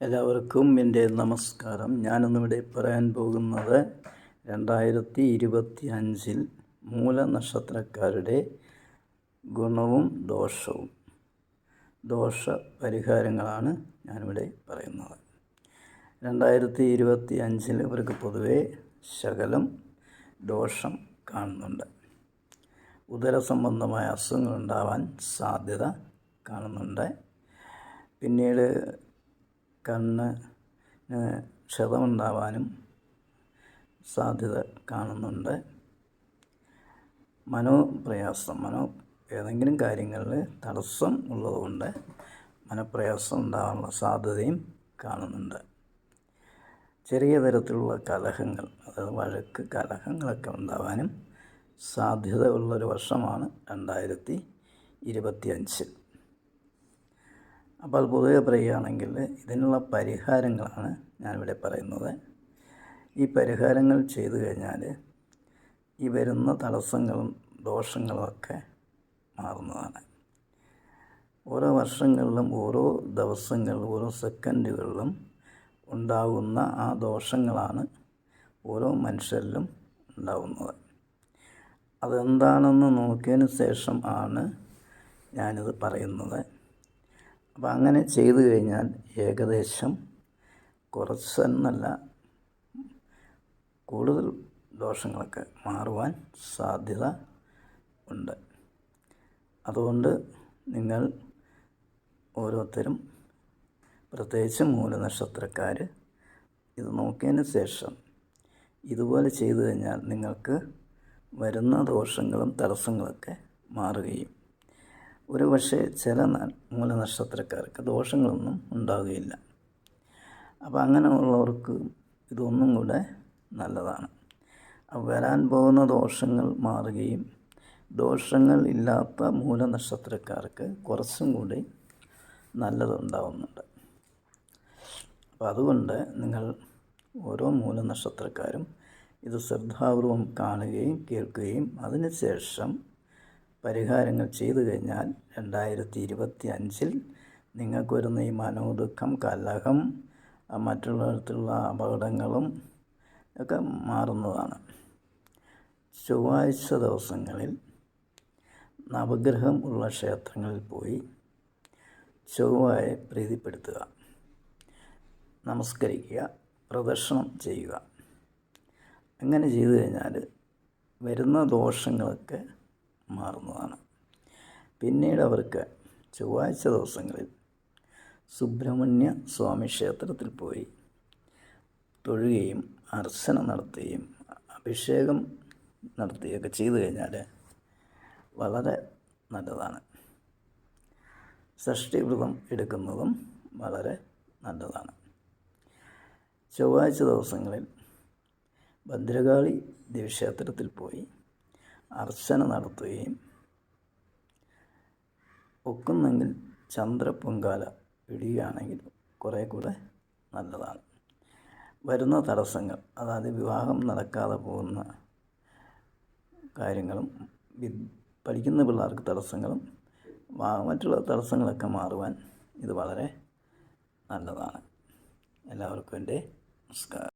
എല്ലാവർക്കും എന്റെ നമസ്കാരം. ഞാനിന്നിവിടെ പറയാൻ പോകുന്നത് രണ്ടായിരത്തി ഇരുപത്തി അഞ്ചിൽ മൂലനക്ഷത്രക്കാരുടെ ഗുണവും ദോഷവും. ദോഷ പരിഹാരങ്ങളാണ് ഞാനിവിടെ പറയുന്നത്. രണ്ടായിരത്തി ഇരുപത്തി അഞ്ചിൽ ഇവർക്ക് പൊതുവെ ശകലം ദോഷം കാണുന്നുണ്ട്. ഉദര സംബന്ധമായ അസുഖങ്ങൾ ഉണ്ടാവാൻ സാധ്യത കാണുന്നുണ്ട്. പിന്നീട് കണ്ണ് ക്ഷതമുണ്ടാവാനും സാധ്യത കാണുന്നുണ്ട്. മനോപ്രയാസം മനോ ഏതെങ്കിലും കാര്യങ്ങളിൽ തടസ്സം ഉള്ളതുകൊണ്ട് മനപ്രയാസം ഉണ്ടാകാനുള്ള സാധ്യതയും കാണുന്നുണ്ട്. ചെറിയ തരത്തിലുള്ള കലഹങ്ങൾ അതായത് വഴക്ക് കലഹങ്ങളൊക്കെ ഉണ്ടാവാനും സാധ്യത ഉള്ളൊരു വർഷമാണ് രണ്ടായിരത്തി ഇരുപത്തി അഞ്ച് അപ്പോൾ അത് പൊതുവെ പറയുകയാണെങ്കിൽ ഇതിനുള്ള പരിഹാരങ്ങളാണ് ഞാനിവിടെ പറയുന്നത്. ഈ പരിഹാരങ്ങൾ ചെയ്തു കഴിഞ്ഞാൽ ഈ വരുന്ന തടസ്സങ്ങളും ദോഷങ്ങളുമൊക്കെ മാറുന്നതാണ്. ഓരോ വർഷങ്ങളിലും ഓരോ ദിവസങ്ങളിലും ഓരോ സെക്കൻഡുകളിലും ഉണ്ടാകുന്ന ആ ദോഷങ്ങളാണ് ഓരോ മനുഷ്യരിലും ഉണ്ടാകുന്നത്. അതെന്താണെന്ന് നോക്കിയതിന് ശേഷം ആണ് ഞാനിത് പറയുന്നത്. അപ്പോൾ അങ്ങനെ ചെയ്തു കഴിഞ്ഞാൽ ഏകദേശം കുറച്ചെന്നല്ല കൂടുതൽ ദോഷങ്ങളൊക്കെ മാറുവാൻ സാധ്യത ഉണ്ട്. അതുകൊണ്ട് നിങ്ങൾ ഓരോരുത്തരും പ്രത്യേകിച്ച് മൂലനക്ഷത്രക്കാർ ഇത് നോക്കിയതിന് ശേഷം ഇതുപോലെ ചെയ്തു കഴിഞ്ഞാൽ നിങ്ങൾക്ക് വരുന്ന ദോഷങ്ങളും തടസ്സങ്ങളൊക്കെ മാറുകയും ഒരു പക്ഷേ ചില മൂലനക്ഷത്രക്കാർക്ക് ദോഷങ്ങളൊന്നും ഉണ്ടാവുകയില്ല. അപ്പോൾ അങ്ങനെയുള്ളവർക്ക് ഇതൊന്നും കൂടെ നല്ലതാണ്. വരാൻ പോകുന്ന ദോഷങ്ങൾ മാറുകയും ദോഷങ്ങൾ ഇല്ലാത്ത മൂലനക്ഷത്രക്കാർക്ക് കുറച്ചും കൂടി നല്ലതുണ്ടാവുന്നുണ്ട്. അപ്പോൾ അതുകൊണ്ട് നിങ്ങൾ ഓരോ മൂലനക്ഷത്രക്കാരും ഇത് ശ്രദ്ധാപൂർവം കാണുകയും കേൾക്കുകയും അതിനുശേഷം പരിഹാരങ്ങൾ ചെയ്തു കഴിഞ്ഞാൽ രണ്ടായിരത്തി ഇരുപത്തി അഞ്ചിൽ നിങ്ങൾക്ക് വരുന്ന ഈ മനോദുഃഖം കലഹം മറ്റുള്ളിടത്തുള്ള അപകടങ്ങളും ഒക്കെ മാറുന്നതാണ്. ചൊവ്വാഴ്ച ദിവസങ്ങളിൽ നവഗ്രഹം ഉള്ള ക്ഷേത്രങ്ങളിൽ പോയി ചൊവ്വയെ പ്രീതിപ്പെടുത്തുക നമസ്കരിക്കുക പ്രദർശനം ചെയ്യുക. അങ്ങനെ ചെയ്തു കഴിഞ്ഞാൽ വരുന്ന ദോഷങ്ങളൊക്കെ മാറുന്നതാണ്. പിന്നീട് അവർക്ക് ചൊവ്വാഴ്ച ദിവസങ്ങളിൽ സുബ്രഹ്മണ്യ സ്വാമി ക്ഷേത്രത്തിൽ പോയി തൊഴുകയും അർച്ചന നടത്തുകയും അഭിഷേകം നടത്തുകയൊക്കെ ചെയ്തു കഴിഞ്ഞാൽ വളരെ നല്ലതാണ്. ഷഷ്ടിവ്രതം എടുക്കുന്നതും വളരെ നല്ലതാണ്. ചൊവ്വാഴ്ച ദിവസങ്ങളിൽ ഭദ്രകാളി ദേവക്ഷേത്രത്തിൽ പോയി അർച്ചന നടത്തുകയും ഒക്കുന്നെങ്കിൽ ചന്ദ്രപ്പൊങ്കാല ഇടുകയാണെങ്കിൽ കുറേ കൂടെ നല്ലതാണ്. വരുന്ന തടസ്സങ്ങൾ അതായത് വിവാഹം നടക്കാതെ പോകുന്ന കാര്യങ്ങളും പഠിക്കുന്ന പിള്ളേർക്ക് തടസ്സങ്ങളും മറ്റുള്ള തടസ്സങ്ങളൊക്കെ മാറുവാൻ ഇത് വളരെ നല്ലതാണ്. എല്ലാവർക്കും എന്റെ നമസ്കാരം.